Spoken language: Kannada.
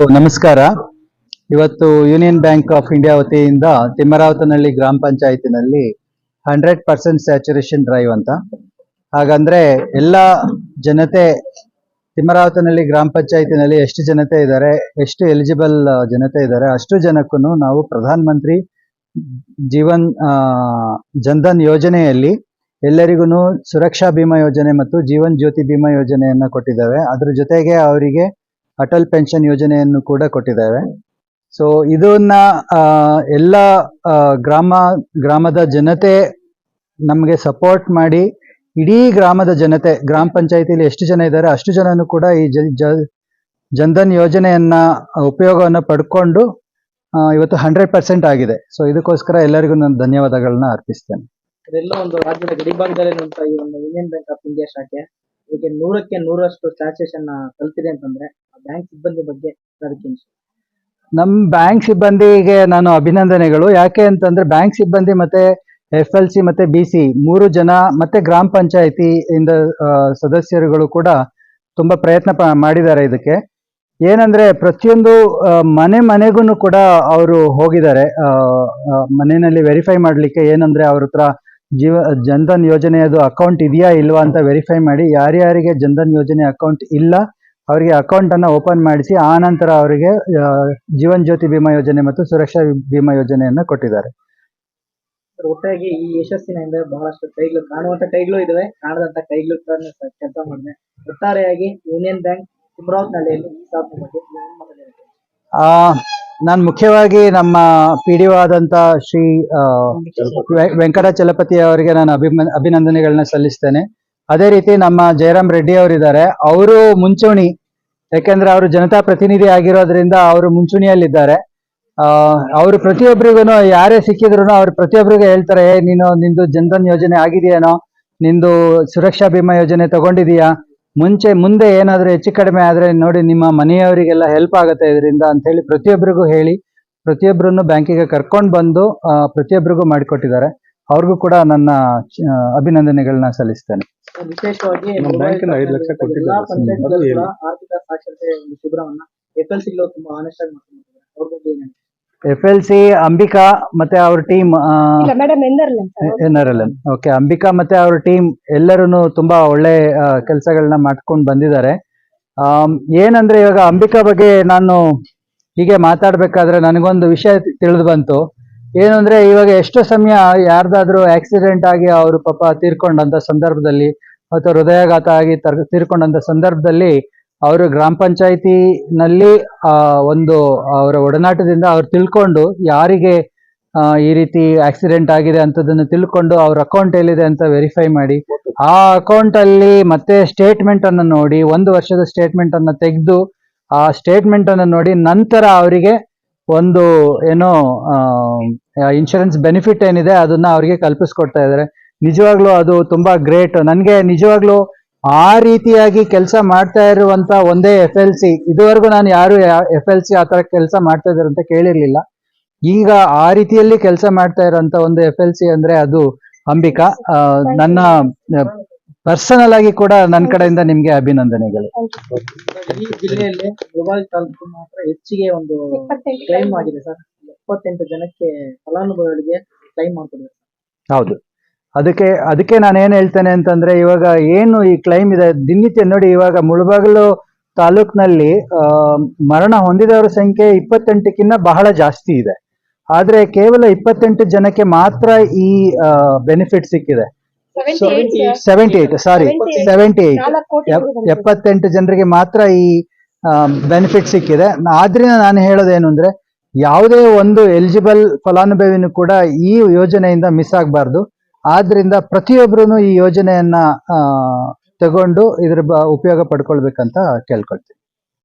ನಮಸ್ಕಾರ. ಇವತ್ತು ಯೂನಿಯನ್ ಬ್ಯಾಂಕ್ ಆಫ್ ಇಂಡಿಯಾ ವತಿಯಿಂದ ತಿಮ್ಮರಾವತನಹಳ್ಳಿ ಗ್ರಾಮ ಪಂಚಾಯತಿನಲ್ಲಿ ಹಂಡ್ರೆಡ್ ಪರ್ಸೆಂಟ್ ಸ್ಯಾಚುರೇಷನ್ ಡ್ರೈವ್ ಅಂತ. ಹಾಗಂದ್ರೆ ಎಲ್ಲ ಜನತೆ ತಿಮ್ಮರಾವತನಹಳ್ಳಿ ಗ್ರಾಮ ಪಂಚಾಯತಿನಲ್ಲಿ ಎಷ್ಟು ಜನತೆ ಇದ್ದಾರೆ, ಎಷ್ಟು ಎಲಿಜಿಬಲ್ ಜನತೆ ಇದ್ದಾರೆ, ಅಷ್ಟು ಜನಕ್ಕೂ ನಾವು ಪ್ರಧಾನ ಮಂತ್ರಿ ಜೀವನ್ ಜನಧನ್ ಯೋಜನೆಯಲ್ಲಿ ಎಲ್ಲರಿಗೂ ಸುರಕ್ಷಾ ಬಿಮಾ ಯೋಜನೆ ಮತ್ತು ಜೀವನ್ ಜ್ಯೋತಿ ಬಿಮಾ ಯೋಜನೆಯನ್ನ ಕೊಟ್ಟಿದ್ದಾವೆ. ಅದ್ರ ಜೊತೆಗೆ ಅವರಿಗೆ ಅಟಲ್ ಪೆನ್ಷನ್ ಯೋಜನೆಯನ್ನು ಕೂಡ ಕೊಟ್ಟಿದ್ದೇವೆ. ಸೊ ಇದನ್ನ ಎಲ್ಲ ಗ್ರಾಮ, ಗ್ರಾಮದ ಜನತೆ ನಮಗೆ ಸಪೋರ್ಟ್ ಮಾಡಿ, ಇಡೀ ಗ್ರಾಮದ ಜನತೆ, ಗ್ರಾಮ ಪಂಚಾಯತಿಲಿ ಎಷ್ಟು ಜನ ಇದ್ದಾರೆ ಅಷ್ಟು ಜನನು ಕೂಡ ಈ ಜನ್ಧನ್ ಯೋಜನೆಯನ್ನ ಉಪಯೋಗವನ್ನು ಪಡ್ಕೊಂಡು ಇವತ್ತು ಹಂಡ್ರೆಡ್ ಪರ್ಸೆಂಟ್ ಆಗಿದೆ. ಸೊ ಇದಕ್ಕೋಸ್ಕರ ಎಲ್ಲರಿಗೂ ನಾನು ಧನ್ಯವಾದಗಳನ್ನ ಅರ್ಪಿಸ್ತೇನೆ. ಇದೆಲ್ಲ ಒಂದು ರಾಜ್ಯದ ಗಡಿಭಾಗದಲ್ಲಿ ಈ ಒಂದು ಯೂನಿಯನ್ ಬ್ಯಾಂಕ್ ಆಫ್ ಇಂಡಿಯಾ ಶಾಖೆ. ಇದಕ್ಕೆ ನೂರಕ್ಕೆ ನೂರಷ್ಟು ಸ್ಯಾಚುರೇಷನ್ ಕಲ್ತಿದೆ ಅಂತಂದ್ರೆ ಆ ಬ್ಯಾಂಕ್ ಸಿಬ್ಬಂದಿ ಬಗ್ಗೆ ಅದಕ್ಕೆ ನಮ್ಮ ಬ್ಯಾಂಕ್ ಸಿಬ್ಬಂದಿಗೆ ನಾನು ಅಭಿನಂದನೆಗಳು. ಯಾಕೆ ಅಂತಂದ್ರೆ ಬ್ಯಾಂಕ್ ಸಿಬ್ಬಂದಿ ಮತ್ತೆ ಎಫ್ ಎಲ್ ಸಿ ಮತ್ತೆ ಬಿ ಸಿ ಮೂರು ಜನ ಮತ್ತೆ ಗ್ರಾಮ ಪಂಚಾಯತಿ ಇಂದ ಸದಸ್ಯರುಗಳು ಕೂಡ ತುಂಬಾ ಪ್ರಯತ್ನ ಮಾಡಿದ್ದಾರೆ ಇದಕ್ಕೆ. ಏನಂದ್ರೆ ಪ್ರತಿಯೊಂದು ಮನೆ ಮನೆಗೂ ಕೂಡ ಅವರು ಹೋಗಿದ್ದಾರೆ. ಮನೆಯಲ್ಲಿ ವೆರಿಫೈ ಮಾಡ್ಲಿಕ್ಕೆ ಏನಂದ್ರೆ ಅವ್ರ ಹತ್ರ ಜೀವ ಜನ್ಧನ್ ಯೋಜನೆಯದು ಅಕೌಂಟ್ ಇದೆಯಾ ಇಲ್ವಾ ಅಂತ ವೆರಿಫೈ ಮಾಡಿ. ಯಾರ್ಯಾರಿಗೆ ಜನ್ಧನ್ ಯೋಜನೆ ಅಕೌಂಟ್ ಇಲ್ಲ ಅವರಿಗೆ ಅಕೌಂಟ್ ಅನ್ನ ಓಪನ್ ಮಾಡಿಸಿ ಆ ನಂತರ ಅವರಿಗೆ ಜೀವನ್ ಜ್ಯೋತಿ ಬಿಮಾ ಯೋಜನೆ ಮತ್ತು ಸುರಕ್ಷಾ ಬಿಮಾ ಯೋಜನೆಯನ್ನ ಕೊಟ್ಟಿದ್ದಾರೆ. ಒಟ್ಟಾಗಿ ಈ ಯಶಸ್ಸಿನಿಂದ ಬಹಳಷ್ಟು ಕೈಗಳು ಕಾಣುವಂತ ಕೈಗಳು ಇದಾವೆ. ಕಾಣದಂತ ಕೈಗಳು ಕೆಲಸ ಮಾಡಿದೆ. ಒಟ್ಟಾರೆಯಾಗಿ ಯೂನಿಯನ್ ಬ್ಯಾಂಕ್ ಮತ ಏನು? ಆ ನಾನು ಮುಖ್ಯವಾಗಿ ನಮ್ಮ ಪಿ ಡಿ ಆದಂತ ಶ್ರೀ ವೆಂಕಟ ಚಲಪತಿ ವೆಂಕಟಾಚಲಪತಿ ಅವರಿಗೆ ನಾನು ಅಭಿಮ ಅಭಿನಂದನೆಗಳನ್ನ ಸಲ್ಲಿಸ್ತೇನೆ. ಅದೇ ರೀತಿ ನಮ್ಮ ಜಯರಾಮ್ ರೆಡ್ಡಿ ಅವರಿದ್ದಾರೆ. ಅವರು ಮುಂಚೂಣಿ ಯಾಕೆಂದ್ರೆ ಅವರು ಜನತಾ ಪ್ರತಿನಿಧಿ ಆಗಿರೋದ್ರಿಂದ ಅವರು ಮುಂಚೂಣಿಯಲ್ಲಿದ್ದಾರೆ. ಅವರು ಪ್ರತಿಯೊಬ್ಬರಿಗೂ ಯಾರೇ ಸಿಕ್ಕಿದ್ರು ಅವ್ರು ಪ್ರತಿಯೊಬ್ಬರಿಗೂ ಹೇಳ್ತಾರೆ "ಏ, ನೀನು ನಿಂದು ಜನ್ಧನ್ ಯೋಜನೆ ಆಗಿದೆಯೇನೋ? ನಿಂದು ಸುರಕ್ಷಾ ಬಿಮಾ ಯೋಜನೆ ತಗೊಂಡಿದೀಯಾ? ಮುಂಚೆ ಮುಂದೆ ಏನಾದರೂ ಹೆಚ್ಚು ಕಡಿಮೆ ಆದ್ರೆ ನೋಡಿ ನಿಮ್ಮ ಮನೆಯವರಿಗೆಲ್ಲ ಹೆಲ್ಪ್ ಆಗುತ್ತೆ ಇದರಿಂದ ಅಂತ ಹೇಳಿ ಪ್ರತಿಯೊಬ್ಬರಿಗೂ ಹೇಳಿ ಪ್ರತಿಯೊಬ್ಬರನ್ನು ಬ್ಯಾಂಕಿಗೆ ಕರ್ಕೊಂಡು ಬಂದು ಆ, ಪ್ರತಿಯೊಬ್ಬರಿಗೂ ಮಾಡಿಕೊಟ್ಟಿದ್ದಾರೆ. ಅವ್ರಿಗೂ ಕೂಡ ನನ್ನ ಅಭಿನಂದನೆಗಳನ್ನ ಸಲ್ಲಿಸ್ತೇನೆ. ವಿಶೇಷವಾಗಿ ಆರ್ಥಿಕ ಸಾಕ್ಷರತೆ ಶಿಬಿರವನ್ನ ತುಂಬಾ ಆನೆಸ್ಟ್ ಆಗಿ ಮಾಡ್ಕೊಂಡಿದ್ದಾರೆ ಅವ್ರ ಬಗ್ಗೆ ಏನ್ ಹೇಳ್ತೀರಾ? ಎಫ್ ಎಲ್ ಸಿ ಅಂಬಿಕಾ ಮತ್ತೆ ಅವ್ರ team madam N R L N okay Ambika ಮತ್ತೆ ಅವ್ರ ಟೀಮ್ ಎಲ್ಲರೂ ತುಂಬಾ ಒಳ್ಳೆ ಕೆಲಸಗಳನ್ನ ಮಾಡ್ಕೊಂಡು ಬಂದಿದ್ದಾರೆ. ಏನಂದ್ರೆ ಇವಾಗ ಅಂಬಿಕಾ ಬಗ್ಗೆ ನಾನು ಹೀಗೆ ಮಾತಾಡ್ಬೇಕಾದ್ರೆ ನನಗೊಂದು ವಿಷಯ ತಿಳಿದು ಬಂತು. ಏನು ಅಂದ್ರೆ ಇವಾಗ ಎಷ್ಟೋ ಸಮಯ ಯಾರ್ದಾದ್ರೂ ಆಕ್ಸಿಡೆಂಟ್ ಆಗಿ ಅವರು ಪಾಪ ತೀರ್ಕೊಂಡಂತ ಸಂದರ್ಭದಲ್ಲಿ ಅಥವಾ ಹೃದಯಾಘಾತ ಆಗಿ ತರ್- ತೀರ್ಕೊಂಡಂತ ಸಂದರ್ಭದಲ್ಲಿ ಅವರು ಗ್ರಾಮ ಪಂಚಾಯಿತಿನಲ್ಲಿ ಒಂದು ಅವರ ಒಡನಾಟದಿಂದ ಅವ್ರು ತಿಳ್ಕೊಂಡು ಯಾರಿಗೆ ಈ ರೀತಿ ಆಕ್ಸಿಡೆಂಟ್ ಆಗಿದೆ ಅಂತದನ್ನು ತಿಳ್ಕೊಂಡು ಅವ್ರ ಅಕೌಂಟ್ ಎಲ್ಲಿದೆ ಅಂತ ವೆರಿಫೈ ಮಾಡಿ. ಆ ಅಕೌಂಟ್ ಅಲ್ಲಿ ಮತ್ತೆ ಸ್ಟೇಟ್ಮೆಂಟ್ ಅನ್ನು ನೋಡಿ, ಒಂದು ವರ್ಷದ ಸ್ಟೇಟ್ಮೆಂಟ್ ಅನ್ನು ತೆಗೆದು, ಆ ಸ್ಟೇಟ್ಮೆಂಟ್ ಅನ್ನು ನೋಡಿ, ನಂತರ ಅವರಿಗೆ ಒಂದು, ಏನೋ ಇನ್ಶೂರೆನ್ಸ್ ಬೆನಿಫಿಟ್ ಏನಿದೆ ಅದನ್ನ ಅವರಿಗೆ ಕಲ್ಪಿಸ್ಕೊಡ್ತಾ ಇದ್ದಾರೆ. ನಿಜವಾಗ್ಲೂ ಅದು ತುಂಬಾ ಗ್ರೇಟ್ ನನಗೆ ನಿಜವಾಗ್ಲೂ ಆ ರೀತಿಯಾಗಿ ಕೆಲಸ ಮಾಡ್ತಾ ಇರುವಂತ ಒಂದೇ ಎಫ್ ಎಲ್ ಸಿ ಇದುವರೆಗೂ ನಾನು ಯಾರು ಎಫ್ ಎಲ್ ಸಿ ಆ ತರ ಕೆಲಸ ಮಾಡ್ತಾ ಇದಾರೆ ಅಂತ ಕೇಳಿರ್ಲಿಲ್ಲ. ಈಗ ಆ ರೀತಿಯಲ್ಲಿ ಕೆಲಸ ಮಾಡ್ತಾ ಇರೋಂತ ಒಂದು ಎಫ್ ಎಲ್ ಸಿ ಅಂದ್ರೆ ಅದು ಅಂಬಿಕಾ. ನನ್ನ ಪರ್ಸನಲ್ ಆಗಿ ಕೂಡ ನನ್ನ ಕಡೆಯಿಂದ ನಿಮ್ಗೆ ಅಭಿನಂದನೆಗಳು. ಈ ಜಿಲ್ಲೆಯಲ್ಲಿ ಮುಳಬಾಗಿಲು ತಾಲೂಕು ಮಾತ್ರ ಹೆಚ್ಚಿಗೆ ಒಂದು ಕ್ಲೈಮ್ ಆಗಿದೆ ಸರ್. ಎಪ್ಪತ್ತೆಂಟು ಜನಕ್ಕೆ ಫಲಾನುಭವಿಗಳಿಗೆ ಕ್ಲೈಮ್ ಮಾಡ್ಕೊಡಿದ್ದಾರೆ ಹೌದು. ಅದಕ್ಕೆ ಅದಕ್ಕೆ ನಾನು ಏನ್ ಹೇಳ್ತೇನೆ ಅಂತಂದ್ರೆ ಇವಾಗ ಏನು ಈ ಕ್ಲೈಮ್ ಇದೆ ದಿನನಿತ್ಯ ನೋಡಿ ಇವಾಗ ಮುಳಬಾಗಿಲು ತಾಲೂಕ್ನಲ್ಲಿ ಆ, ಮರಣ ಹೊಂದಿದವರ ಸಂಖ್ಯೆ ಇಪ್ಪತ್ತೆಂಟಕ್ಕಿಂತ ಬಹಳ ಜಾಸ್ತಿ ಇದೆ. ಆದ್ರೆ ಕೇವಲ ಇಪ್ಪತ್ತೆಂಟು ಜನಕ್ಕೆ ಮಾತ್ರ ಈ ಬೆನಿಫಿಟ್ ಸಿಕ್ಕಿದೆ. Seventy eight sorry seventy eight ಎಪ್ಪತ್ತೆಂಟು ಜನರಿಗೆ ಮಾತ್ರ ಈ ಬೆನಿಫಿಟ್ ಸಿಕ್ಕಿದೆ. ಆದ್ರಿಂದ ನಾನು ಹೇಳೋದೇನು ಅಂದ್ರೆ ಯಾವುದೇ ಒಂದು ಎಲಿಜಿಬಲ್ ಫಲಾನುಭವಿನೂ ಕೂಡ ಈ ಯೋಜನೆಯಿಂದ ಮಿಸ್ ಆಗಬಾರ್ದು. ಆದ್ರಿಂದ ಪ್ರತಿಯೊಬ್ಬರೂ ಈ ಯೋಜನೆಯನ್ನ ತಗೊಂಡು ಇದ್ರ ಬ- ಉಪಯೋಗ ಪಡ್ಕೊಳ್ಬೇಕಂತ ಕೇಳ್ಕೊಳ್ತೀನಿ.